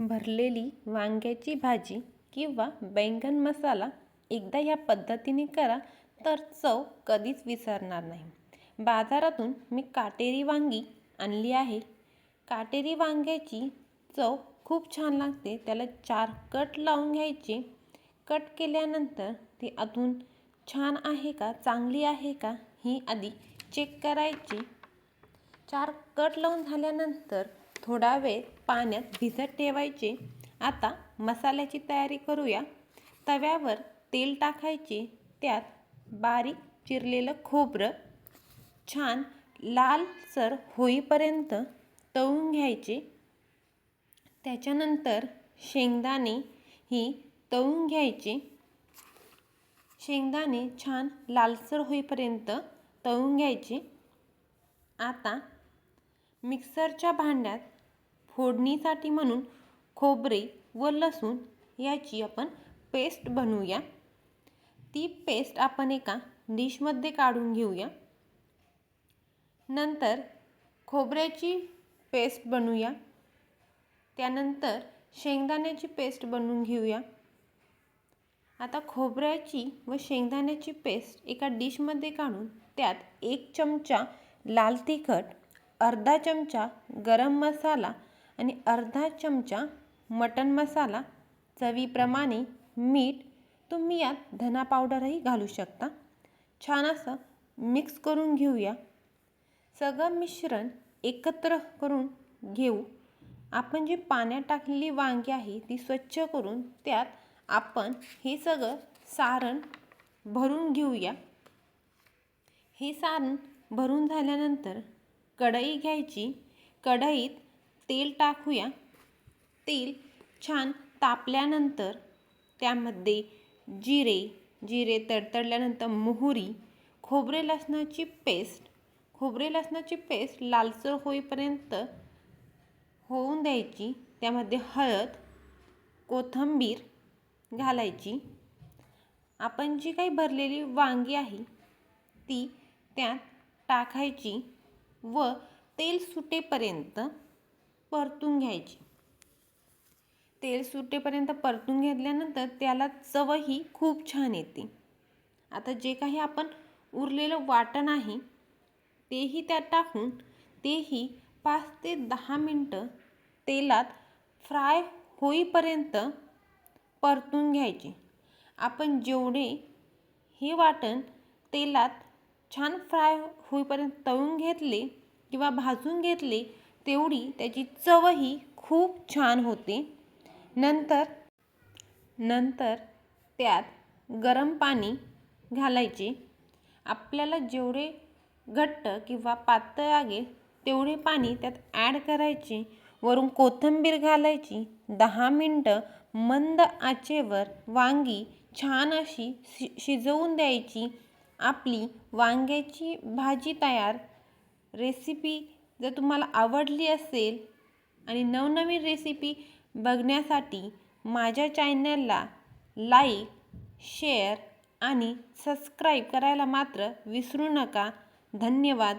भरलेली वांग्याची भाजी किंवा बैंगन मसाला एकदा या पद्धतीने करा तर चव कधीच विसरणार नाही. बाजारातून मी काटेरी वांगी आणली आहे. काटेरी वांग्याची चव खूप छान लागते. त्याला चार कट लावून घ्यायचे. कट केल्यानंतर ती अजून छान आहे का? चांगली आहे का? ही आधी चेक करायची. चार कट लावून झाल्यानंतर थोडा वेळ पाण्यात भिजत ठेवायचे. आता मसाल्याची तयारी करूया. तव्यावर तेल टाकायचे. त्यात बारीक चिरलेलं खोबरं छान लालसर होईपर्यंत तळून घ्यायचे. त्याच्यानंतर शेंगदाणे ही तळून घ्यायचे. शेंगदाणे छान लालसर होईपर्यंत तळून घ्यायचे. आता मिक्सरच्या भांड्यात फोडणीसाठी म्हणून खोबरे व लसूण याची आपण पेस्ट बनवूया. ती पेस्ट आपण एका डिशमध्ये काढून घेऊया. नंतर खोबऱ्याची पेस्ट बनवूया. त्यानंतर शेंगदाण्याची पेस्ट बनवून घेऊया. आता खोबऱ्याची व शेंगदाण्याची पेस्ट एका डिशमध्ये काढून त्यात एक चमचा लाल तिखट अर्धा चमचा गरम मसाला आणि अर्धा चमचा मटन मसाला चवीप्रमाणे मीठ तुम्ही यात धना पावडरही घालू शकता. छान असं मिक्स करून घेऊया. सगळं मिश्रण एकत्र करून घेऊ. आपण जी पाण्यात टाकलेली वांगी आहे ती स्वच्छ करून त्यात आपण हे सगळं सारण भरून घेऊया. हे सारण भरून झाल्यानंतर कढई घ्यायची. कढईत तेल टाकूया. तेल छान तापल्यानंतर त्यामध्ये जिरे जिरे तडतडल्यानंतर मोहरी खोबरे लसणाची पेस्ट खोबरे लसणाची पेस्ट लालसर होईपर्यंत होऊन द्यायची. त्यामध्ये हळद कोथिंबीर घालायची. आपण जी काही भरलेली वांगी आहे ती त्यात टाकायची. व तेल सुटेपर्यंत परतून घ्यायची. तेल सुटेपर्यंत परतून घेतल्यानंतर त्याला चवही खूप छान येते. आता जे काही आपण उरलेलं वाटण आहे तेही त्यात टाकून तेही पाच ते दहा मिनटं तेलात फ्राय होईपर्यंत परतून घ्यायचे. आपण जेवढे हे वाटण तेलात छान फ्राय होईपर्यंत तळून घेतले किंवा भाजून घेतले तेवढी त्याची चवही खूप छान होते. नंतर नंतर त्यात गरम पाणी घालायचे. आपल्याला जेवढे घट्ट किंवा पातळ लागेल तेवढे पाणी त्यात ॲड करायचे. वरून कोथिंबीर घालायची दहा मिनटं मंद आचेवर वांगी छान अशी शि शिजवून द्यायची. आपली वांग्याची भाजी तयार रेसिपी जर तुम्हाला आवडली असेल आणि नवनवीन रेसिपी बघण्यासाठी माझ्या चॅनलला लाईक शेअर आणि सबस्क्राईब करायला मात्र विसरू नका. धन्यवाद.